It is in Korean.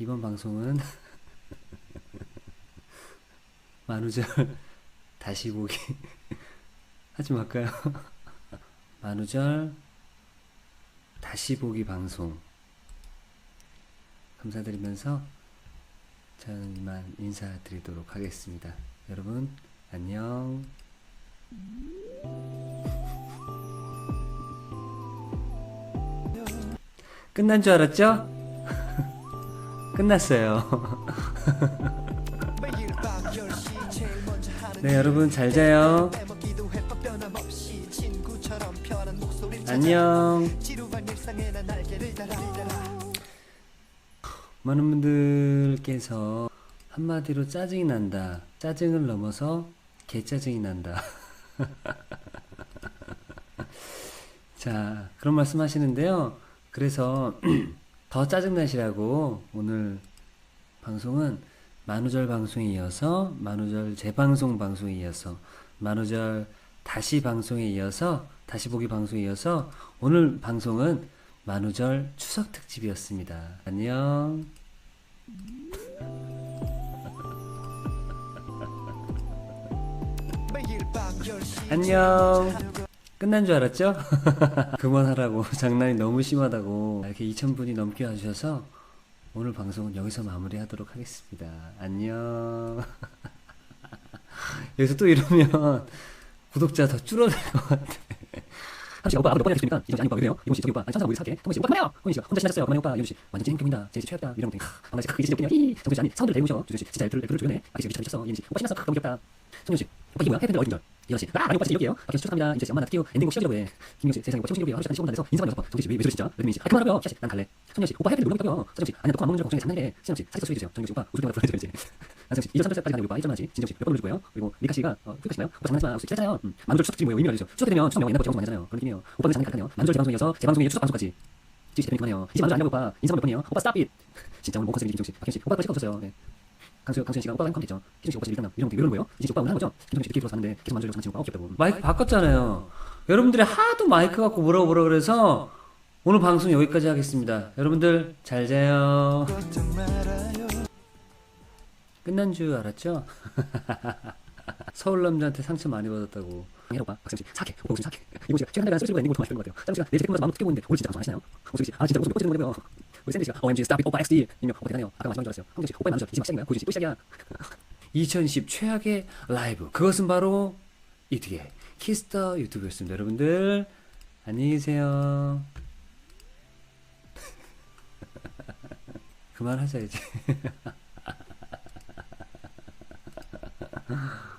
이번 방송은 만우절 다시 보기 하지 말까요? 만우절 다시 보기 방송 감사드리면서 저는 이만 인사드리도록 하겠습니다. 여러분 안녕. 끝난 줄 알았죠? 끝났어요. 네, 여러분 잘 자요. 안녕. 많은 분들께서 한마디로 짜증이 난다. 짜증을 넘어서 개짜증이 난다. 자, 그런 말씀 하시는데요. 그래서 더 짜증나시라고 오늘 방송은 만우절 방송에 이어서 만우절 재방송 방송에 이어서 만우절 다시 방송에 이어서 다시 보기 방송에 이어서 오늘 방송은 만우절 추석 특집이었습니다. 안녕. 안녕. 끝난 줄 알았죠? 그만하라고. 장난이 너무 심하다고. 이렇게 2,000분이 넘게 와주셔서 오늘 방송은 여기서 마무리하도록 하겠습니다. 안녕. 여기서 또 이러면 구독자 더 줄어들 것 같아. 한씨 오빠 하셨으니까 이정씨 아니 오빠 왜 그래요? 이정씨 저기 오빠 아니 천사 우리 사게. 동훈씨 오빠 그만해요! 동훈 씨가 혼자 신났어요. 그만해 오빠. 이정씨 완전 찐행병이다. 제이씨 최악다. 이런 것들 방금 씨 그게 진짜 웃기냐 히! 정씨 아니 사운드를 내보셔. 주정씨 진짜 애들 애들을 주변에. 아기 미쳐 미쳤어. 이정씨. 오빠 신났어. 너무 귀엽다. 송정씨 오빠 이게 뭐야? 해피들 어디인절 이정씨 아 많이 오빠 진짜 이렇게요. 박현씨 축하합니다. 이정씨 엄마 나 드디어 엔딩곡 시작이라고 해 김정씨 세상에 오빠 청신기록이야 하루 시간 시간 단에서 인사만 여섯 번 정정씨 왜, 왜 저래 진짜 여드민씨 아 그만하고요. 샤씨 난 갈래. 송정씨 오빠 해피들 놀고 있다고요. 서정씨 아니 너안 먹는 줄 걱정이 장난이래. 신정씨 사기 소리 주세요. 정정씨 오빠 우주 병원 불러줘야지 안정씨 2전 3절까지 가는 오빠 1점 하지? 진정씨 몇번 올려줄 거예요? 그리고 리카 씨가 어 후회하시나요? 오빠 장난하지 마 혹시 기다잖아요? 음, 만우절 추석 드림 뭐예요 의미를 알려줘 추석 되면 추석 명언 옛날 방송 많이 하잖아요. 그런 느낌이에요. 오빠는 장난 가능해요. 만우절 재방송이어서 재방송에 추석 방송까지. 지시 대표님 그만해요. 이제 만우절 아니라고 오빠 인사 몇 번이에요. 오빠 스탑잇. 진짜 오늘 못 컨셉이 김정씨 박현씨 오빠 찍어 없었어요. 네. 강수 강수현 씨가 오빠가 컴퓨터 있죠 희정 씨 오빠 지금 일단 이런 거 이런 거예요 이제 오빠 하는 거죠 김정 씨 늦게 들어서 봤는데 계속 만우절 장난치고 오빠 없겠다고 마이크 바꿨잖아요. 여러분들이 하도 마이크 갖고 뭐라고 뭐라 그래서 오늘 방송 여기까지 하겠습니다. 여러분들 잘 자요. 끝난 줄 알았죠? 서울 남자한테 상처 많이 받았다고. 해라 오빠 박수현 씨 사케 오빠 무슨 사케 이거 씨가 최근 한달간 쏠쏠이가 엔딩을 더 맛있는 것 같아요 짱 씨가 내 제품마다 마음 두께 보이는데 오늘 진짜 방송 하시나요? 홍수 씨아 진짜 무슨 꽂히는 거냐고요 우리 샌디 씨가 OMG 스탑 오빠 XD 이명 오빠 대단해요 아까 마지막인 줄 알았어요 홍수 씨 오빠의 만우절 이제 막 시작인가요? 고준 씨또 시작이야 2010 최악의 라이브. 그것은 바로 이트의 키스터 유튜브였습니다. 여러분들 안녕히 계세요. 그만하자 이제.